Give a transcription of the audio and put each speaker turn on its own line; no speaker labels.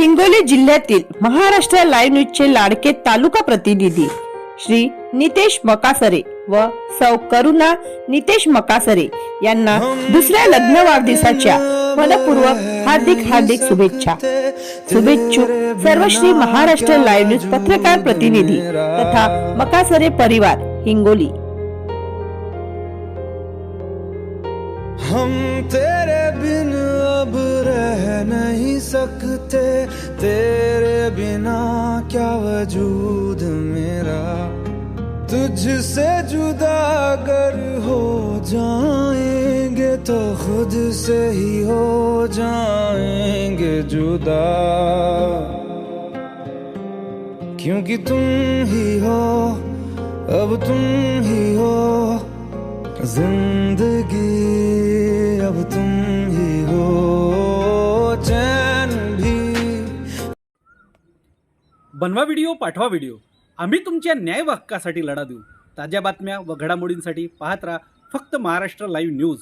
हिंगोली जिल्ह्यातील महाराष्ट्र लाईव्ह न्यूजचे लाडके तालुका प्रतिनिधी श्री नितेश मकासरे व सौ करुणा नितेश मकासरे यांना दुसऱ्या लग्न वाढदिवसाच्या मनपूर्वक हार्दिक हार्दिक शुभेच्छा. शुभेच्छुक सर्व श्री महाराष्ट्र लाईव्ह न्यूज पत्रकार प्रतिनिधी तथा मकासरे परिवार हिंगोली.
हम तेरे सकते तेरे बिना क्या वजूद मेरा? तुझसे जुदा अगर हो जाएंगे तो खुद से ही हो जाएंगे जुदा। क्योंकि तुम ही हो अब तुम ही हो जिंदगी अब तुम ही
बनवा व्हिडिओ पाठवा व्हिडिओ. आम्ही तुमच्या न्याय हक्कासाठी लढा देऊ. ताज्या बातम्या व घडामोडींसाठी पाहत राहा फक्त महाराष्ट्र लाईव्ह न्यूज